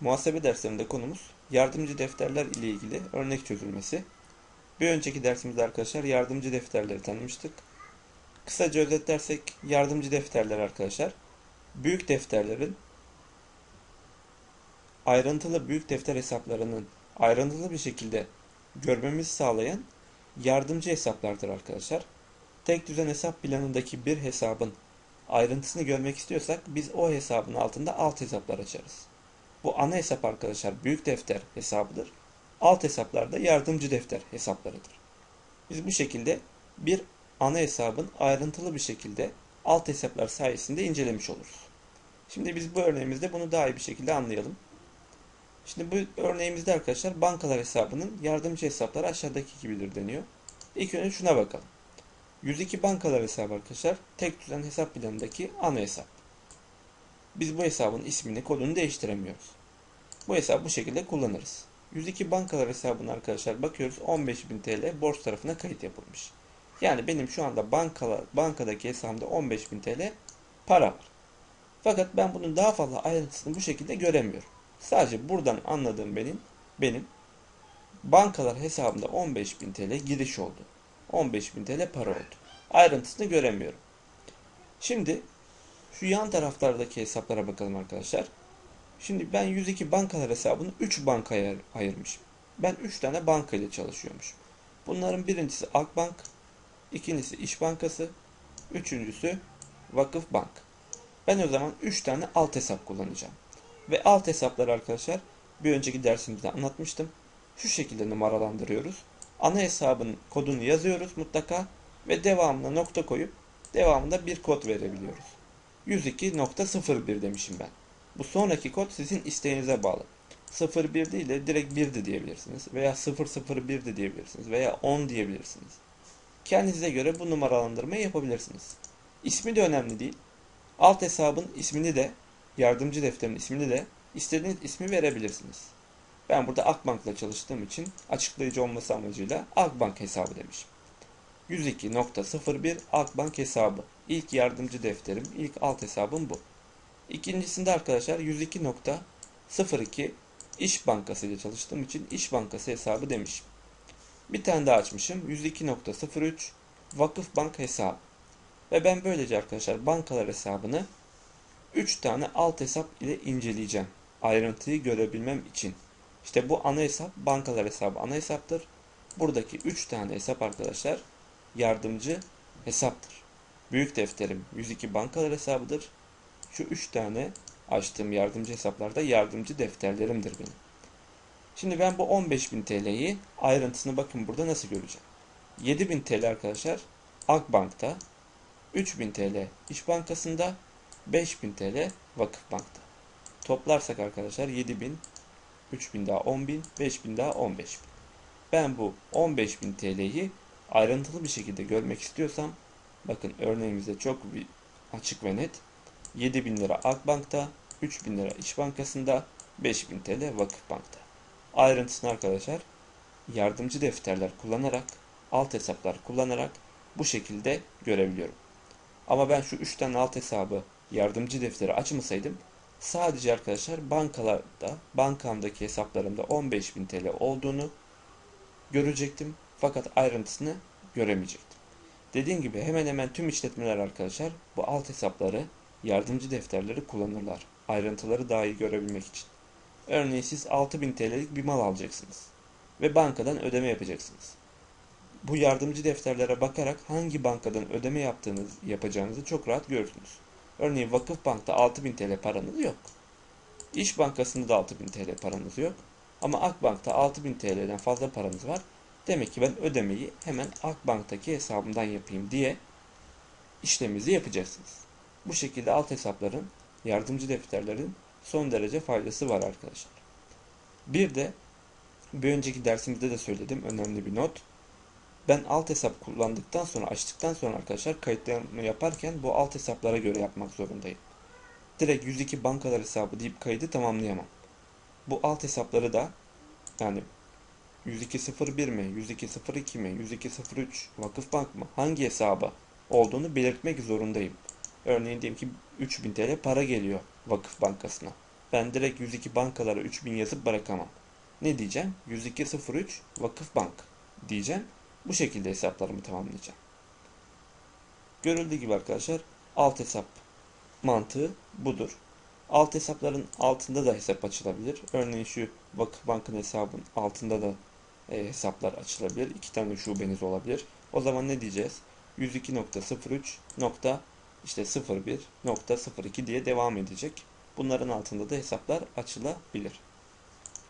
Muhasebe derslerinde konumuz yardımcı defterler ile ilgili örnek çözülmesi. Bir önceki dersimizde arkadaşlar yardımcı defterleri tanımıştık. Kısaca özetlersek yardımcı defterler arkadaşlar büyük defterlerin ayrıntılı büyük defter hesaplarının ayrıntılı bir şekilde görmemizi sağlayan yardımcı hesaplardır arkadaşlar. Tek düzen hesap planındaki bir hesabın ayrıntısını görmek istiyorsak biz o hesabın altında alt hesaplar açarız. Bu ana hesap arkadaşlar büyük defter hesabıdır. Alt hesaplar da yardımcı defter hesaplarıdır. Biz bu şekilde bir ana hesabın ayrıntılı bir şekilde alt hesaplar sayesinde incelemiş oluruz. Şimdi biz bu örneğimizde bunu daha iyi bir şekilde anlayalım. Şimdi bu örneğimizde arkadaşlar bankalar hesabının yardımcı hesapları aşağıdaki gibidir deniyor. İlk önce şuna bakalım. 102 bankalar hesabı arkadaşlar tek düzen hesap planındaki ana hesap. Biz bu hesabın ismini, kodunu değiştiremiyoruz. Bu hesabı bu şekilde kullanırız. 102 bankalar hesabına arkadaşlar bakıyoruz 15.000 TL borç tarafına kayıt yapılmış. Yani benim şu anda bankala, bankadaki hesabımda 15.000 TL para var. Fakat ben bunun daha fazla ayrıntısını bu şekilde göremiyorum. Sadece buradan anladığım benim benim bankalar hesabımda 15.000 TL giriş oldu. 15.000 TL para oldu. Ayrıntısını göremiyorum. Şimdi şu yan taraflardaki hesaplara bakalım arkadaşlar. Şimdi ben 102 bankalar hesabını 3 bankaya ayırmışım. Ben 3 tane banka ile çalışıyormuşum. Bunların birincisi Akbank, ikincisi İş Bankası, üçüncüsü Vakıf Bank. Ben o zaman 3 tane alt hesap kullanacağım. Ve alt hesapları arkadaşlar bir önceki dersimizde anlatmıştım. Şu şekilde numaralandırıyoruz. Ana hesabın kodunu yazıyoruz mutlaka ve devamına nokta koyup devamında bir kod verebiliyoruz. 102.01 demişim ben. Bu sonraki kod sizin isteğinize bağlı. 01 değil de direkt 1 de diyebilirsiniz veya 001 de diyebilirsiniz veya 10 diyebilirsiniz. Kendinize göre bu numaralandırmayı yapabilirsiniz. İsmi de önemli değil. Alt hesabın ismini de yardımcı defterin ismini de istediğiniz ismi verebilirsiniz. Ben burada Akbank'la çalıştığım için açıklayıcı olması amacıyla Akbank hesabı demişim. 102.01 Akbank hesabı. İlk yardımcı defterim, ilk alt hesabım bu. İkincisinde arkadaşlar 102.02 İş Bankası ile çalıştığım için İş Bankası hesabı demişim. Bir tane daha açmışım. 102.03 Vakıf Bank hesabı. Ve ben böylece arkadaşlar bankalar hesabını 3 tane alt hesap ile inceleyeceğim. Ayrıntıyı görebilmem için. İşte bu ana hesap bankalar hesabı ana hesaptır. Buradaki 3 tane hesap arkadaşlar yardımcı hesaptır. Büyük defterim 102 bankalar hesabıdır. Şu 3 tane açtığım yardımcı hesaplarda yardımcı defterlerimdir benim. Şimdi ben bu 15.000 TL'yi ayrıntısını bakın burada nasıl göreceğim. 7.000 TL arkadaşlar Akbank'ta, 3.000 TL İş Bankası'nda, 5.000 TL Vakıfbank'ta. Toplarsak arkadaşlar 7.000, 3.000 daha 10.000, 5.000 daha 15.000. Ben bu 15.000 TL'yi ayrıntılı bir şekilde görmek istiyorsam bakın örneğimizde çok açık ve net 7000 lira Akbank'ta, 3000 lira İş Bankası'nda, 5000 TL Vakıfbank'ta. Ayrıntısını arkadaşlar yardımcı defterler kullanarak, alt hesaplar kullanarak bu şekilde görebiliyorum. Ama ben şu 3 tane alt hesabı yardımcı defteri açmasaydım sadece arkadaşlar bankalarda, bankamdaki hesaplarımda 15.000 TL olduğunu görecektim. Fakat ayrıntısını göremeyecektim. Dediğim gibi hemen hemen tüm işletmeler arkadaşlar bu alt hesapları yardımcı defterleri kullanırlar. Ayrıntıları daha iyi görebilmek için. Örneğin siz 6000 TL'lik bir mal alacaksınız ve bankadan ödeme yapacaksınız. Bu yardımcı defterlere bakarak hangi bankadan ödeme yaptığınız yapacağınızı çok rahat görürsünüz. Örneğin Vakıf Bank'ta 6000 TL paranız yok. İş Bankası'nda da 6000 TL paranız yok. Ama Akbank'ta 6000 TL'den fazla paranız var. Demek ki ben ödemeyi hemen Akbank'taki hesabımdan yapayım diye işlemimizi yapacaksınız. Bu şekilde alt hesapların, yardımcı defterlerin son derece faydası var arkadaşlar. Bir de bir önceki dersimizde de söyledim önemli bir not. Ben alt hesap kullandıktan sonra açtıktan sonra arkadaşlar kayıtlarımı yaparken bu alt hesaplara göre yapmak zorundayım. Direkt 102 bankalar hesabı deyip kaydı tamamlayamam. Bu alt hesapları da yani 10201 mi, 10202 mi, 10203 Vakıfbank mı hangi hesaba olduğunu belirtmek zorundayım. Örneğin diyelim ki 3000 TL para geliyor Vakıf Bankası'na. ben direkt 102 bankalara 3000 yazıp bırakamam. Ne diyeceğim? 10203 Vakıfbank diyeceğim. Bu şekilde hesaplarımı tamamlayacağım. Görüldüğü gibi arkadaşlar alt hesap mantığı budur. Alt hesapların altında da hesap açılabilir. Örneğin şu Vakıfbank'ın hesabın altında da e, hesaplar açılabilir. İki tane şubeniz olabilir. O zaman ne diyeceğiz? 102.03 nokta işte 01.02 diye devam edecek. Bunların altında da hesaplar açılabilir.